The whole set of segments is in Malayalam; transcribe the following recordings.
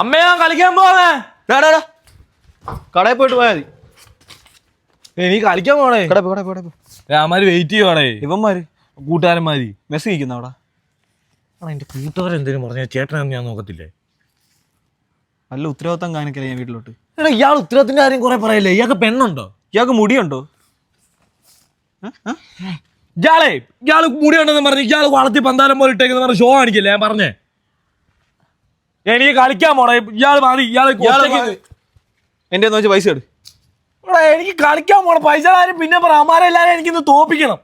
അമ്മ ഞാൻ കളിക്കാൻ പോണേ. കടയിൽ പോയിട്ട് പോയാൽ മതി. നീ കളിക്കാൻ പോണേ. കട പോടെ പോ, കടയിൽ പോ. രാമാര് വെയിറ്റ് ചെയ്യണേ ഇവന്മാര്? കൂട്ടുകാരന്മാര്. മെസ്സ് കഴിക്കുന്ന അവിടെ? ആണോ എന്റെ കൂട്ടുകാരൻ എന്തെങ്കിലും പറഞ്ഞ? ചേട്ടനെ ഞാൻ നോക്കത്തില്ലേ? നല്ല ഉത്തരവാദിത്തം കാണിക്കല്ലേ ഞാൻ വീട്ടിലോട്ട്? എടാ ഇയാൾ ഉത്തരവാദിത്തിന്റെ കാര്യം കുറെ പറയല്ലേ? ഇയാൾക്ക് പെണ്ണുണ്ടോ? ഇയാൾക്ക് മുടിയുണ്ടോ? ഇയാളെ ഇയാൾ മുടിയുണ്ടെന്ന് പറഞ്ഞ് ഇയാൾ വളർത്തി പന്താലം പോലെ ഇട്ടേക്കെന്ന് പറഞ്ഞ ഷോ കാണിക്കില്ലേ? ഞാൻ പറഞ്ഞേ. എനിക്ക് കളിക്കാൻ പോണേ ഇയാൾ മതി ഇയാൾ എന്റെ പൈസ എടു എനിക്ക് കളിക്കാൻ പോണ. പൈസ ആരും പിന്നെ പറ. അമാരെല്ലാരും എനിക്കിന്ന് തോപ്പിക്കണം.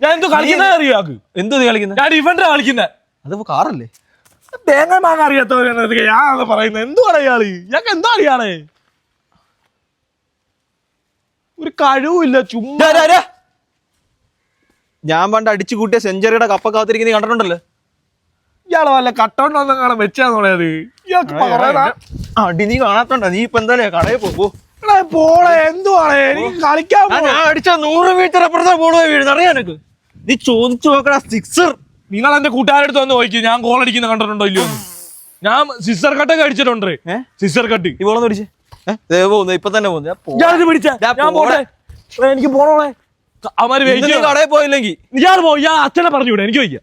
ഞാൻ എന്തോ കളിക്കുന്നത് അറിയാക്ക് എന്തോ നീ കളിക്കുന്നത് ഞാൻ ഡിഫൻഡർ കളിക്കുന്നത് അതിപ്പോ കാറല്ലേ? തേങ്ങ മാങ്ങ അറിയാത്തവരാണ് ഞാൻ പറയുന്നത് എന്തുവാണ് ഇയാൾ? ഞങ്ങൾക്ക് എന്താ അറിയാണേ ഒരു കഴിവില്ല ചുമ്മാ. ഞാൻ പണ്ട് അടിച്ചു കൂട്ടിയ സെഞ്ചുറിയുടെ കപ്പ കാത്തിരിക്കുന്നത് കണ്ടിട്ടുണ്ടല്ലോ. ഇയാൾ വല്ല കട്ടൗണ്ടൊന്നും കാണാൻ വെച്ചാന്ന് പറയാത് ഇയാൾക്ക് അടി നീ കാണാത്തോണ്ട. നീ ഇപ്പൊ എന്തായാലും കടയിൽ പോ, പോ. എടാ, പോളെ എന്തുവാണ് എനിക്ക് കളിക്കാൻ. ഞാൻ അടിച്ച നൂറ് മീറ്റർ അപ്പുറത്തെ ബോൾ പോയി വീഴുന്നു അറിയാ നീ ചോദിച്ചു നോക്കടാ സിക്സർ. നിങ്ങൾ എന്റെ കൂട്ടുകാരെടുത്ത് വന്ന് നോക്കി ഞാൻ ഗോൾ അടിക്കുന്ന കണ്ടിട്ടുണ്ടോ ഇല്ലയോ ഞാൻ സിസർ കട്ടൊക്കെ അടിച്ചിട്ടുണ്ട്? Scissor cut. ഈ ബോളൊന്ന് പിടിച്ചേ. ദേ പോകുന്നു ഇപ്പൊ തന്നെ പോകുന്നു ഞാൻ പിടിച്ച. ഞാൻ പോടെ. പോട്ടെ. എനിക്ക് പോണോളെ. അവന്മാര് കടയിൽ പോയില്ലെങ്കിൽ ഇയാൾ പോയി ഇയാൾ അച്ഛനെ പറഞ്ഞു വിടാ എനിക്ക് വയ്യ.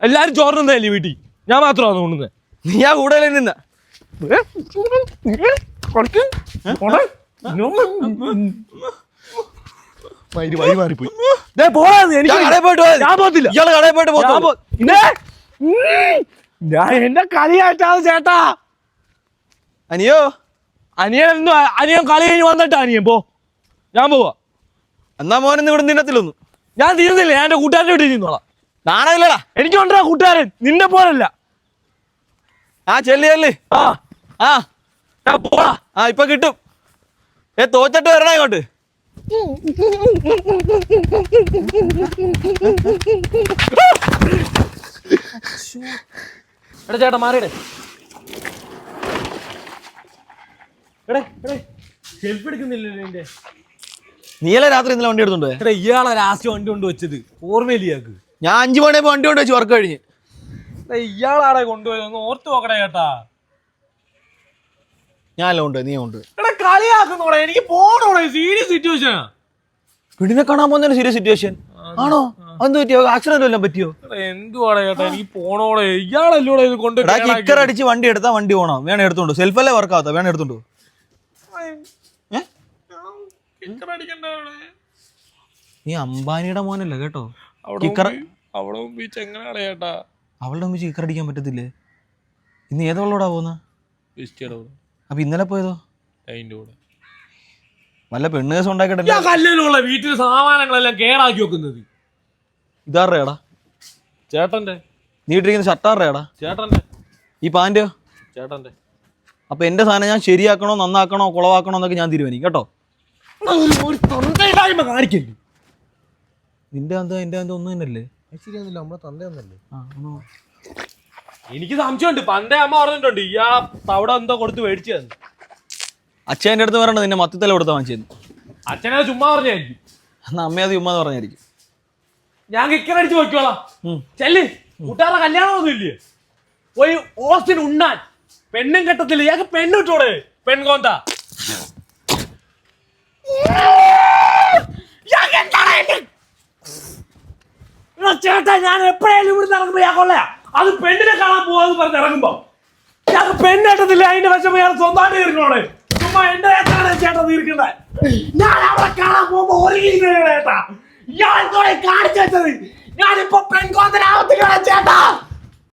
എല്ലാരും ചോറിനല്ലേ വീട്ടിൽ? ഞാൻ മാത്രമാണ് കൊണ്ടുവന്നത് നീ ആ കൂടെ നിന്ന. ഞാൻ എന്റെ കളിയായിട്ടാണ് ചേട്ടാ. അനിയോ? അനിയൻ എന്തോ അനിയൻ കളി കഴിഞ്ഞ് വന്നിട്ടാ അനിയൻ പോ. ഞാൻ പോവാ. എന്നാ മോനൊന്നും ഇവിടെ നിന്നത്തില്ലൊന്നും ഞാൻ തീരുന്നില്ല ഞാൻ എന്റെ കൂട്ടുകാരന്റെ വീട്ടിൽ നിന്നോളാം. നാണമില്ലടാ എനിക്കുണ്ടാ കൂട്ടുകാരൻ. നിന്നെ പോലല്ല. ആ ചെല്ലി ചെല്ലി. ആ. ആ. പോടാ. ആ ഇപ്പൊ കിട്ടും. ഏ തോച്ചിട്ട് വരണേ ഇങ്ങോട്ട്? എടാ ചേട്ടാ മാറിയിടേ. എടേ എടേ. സെൽഫി എടുക്കുന്നില്ലല്ലോ എന്റെ നീയല്ലേ രാത്രി ഇന്നലെ വണ്ടി എടുത്തുണ്ടോ? എടാ ഇയാളെ ലാസ്റ്റ് വണ്ടി കൊണ്ട് വെച്ചത്. ഓർമ്മയില്ല ഇയാൾക്ക്? ഞാൻ അഞ്ചു മണി വണ്ടി കൊണ്ട് വെച്ച് വർക്ക് കഴിഞ്ഞ്. ഇയാളാടെ കൊണ്ടുപോയത്? ഒന്ന് ഓർത്ത് നോക്കണേ കേട്ടാ. ഞാനല്ല കൊണ്ട് നീ കൊണ്ട് എടാ കളിയാക്കുന്നോടെ. എനിക്ക് പോണോടെ സീരിയസ് സിറ്റുവേഷനാ വീടിനെ കാണാൻ പോകുന്ന സീരിയസ് സിറ്റുവേഷൻ ആണോ? അതെന്ത് പറ്റിയോ? ആക്സിഡന്റ് വല്ലതും പറ്റിയോ? എന്തുവാടെ ചേട്ടാ എനിക്ക് പോണോടെ. ഇയാളല്ലൂടെ ഇത് കൊണ്ട് കിക്കർ അടിച്ച് വണ്ടി എടുത്താ വണ്ടി പോണോ. വേണേ എടുത്തോണ്ട് സെൽഫല്ലേ വർക്ക് ആവാത്ത. വേണം എടുത്തോണ്ട് നീ അംബാനിയുടെ മോനല്ല കേട്ടോ? കിക്കർ അവിടെ അവളുടെ അമ്മച്ച് കിക്കർ അടിക്കാൻ പറ്റത്തില്ലേ? ഇന്ന് ഏതവളോടാ പോകുന്ന അപ്പൊ ഇന്നലെ പോയതോ? അതിന്റെ കൂടെ. വല്ല പെണ്ണ് കേസ് ഉണ്ടാക്കിയിട്ടല്ല? കല്ലിലുള്ള വീട്ടിൽ സാമാനങ്ങളെല്ലാം കേടാക്കി വെക്കുന്നത്. ഇതാറേടാ ചേട്ടന്റെ. നീ ഇട്ടിരിക്കുന്ന ഷർട്ടാറേടാ ചേട്ടന്റെ. ഈ പാന്റോ ചേട്ടന്റെ. അപ്പൊ എന്റെ സാധനം ഞാൻ ശരിയാക്കണോ നന്നാക്കണോ കുളവാക്കണോ എന്നൊക്കെ ഞാൻ തീരുമാനിക്കും കേട്ടോ? ഒരു- ഒരു തൊണ്ടയില്ലായ്മ കാണിക്കല്ലേ? നിന്റെ അന്ത എന്റെ അന്ത ഒന്നും തന്നെയല്ലേ? ശരിയാന്നില്ല നമ്മളെ തന്തയൊന്നല്ലേ ആ? എനിക്ക് സംശയമുണ്ട്. പണ്ടേ അമ്മ പറഞ്ഞിട്ടുണ്ട് ഈ ആ തവിടെ എന്തോ കൊടുത്ത് മേടിച്ചു തന്നു അച്ഛന്റെ അടുത്ത് പറയണ്ട നിന്നെ മത്തിത്തല കൊടുത്ത വാങ്ങിച്ചു അച്ഛനെ ചുമ്മാ പറഞ്ഞായിരിക്കും. എന്നാ അമ്മയത് ഉമ്മ പറഞ്ഞായിരിക്കും. ഞാൻ കിക്കറടിച്ച് നോക്കിക്കോളാം ചെല്ല്. കൂട്ടുകാരുടെ കല്യാണമൊന്നും ഇല്ലേ? പോയി ഓസ്റ്റിൻ ഉണ്ണാൻ. പെണ്ണും കെട്ടത്തില്ല. ഇയാൾക്ക് പെണ്ണിട്ടോടെ പെൺകോന്ത ഇയാൾക്ക് എന്താണ് എന്റെ- എടാ ചേട്ടാ ഞാൻ എപ്പോഴേലും ഇവിടുന്ന് ഇറങ്ങുമ്പോ ഞാൻ കൊള്ളയാ. അത് പെണ്ണിനെ കാണാൻ പോവാന്ന് പറഞ്ഞ് ഇറങ്ങുമ്പോ. ഞാൻ പെണ്ണെട്ടത്തില്ല അതിന്റെ വശം ഞാൻ സ്വന്തമായിട്ട് തീർക്കണോളെ ചുമ്മാ എന്റെ ചേട്ടാണ് ചേട്ടാ തീർക്കണ്ടേ? ഞാൻ അവിടെ കാണാൻ പോകുമ്പോ ഒരുങ്ങിയിരിക്കണേ ചേട്ടാ ഇയാൾ എന്തോടെ കാണിച്ചു വെച്ചത്? ഞാനിപ്പോ പെൺകോന്തനാവത്തില്ല ചേട്ടാ.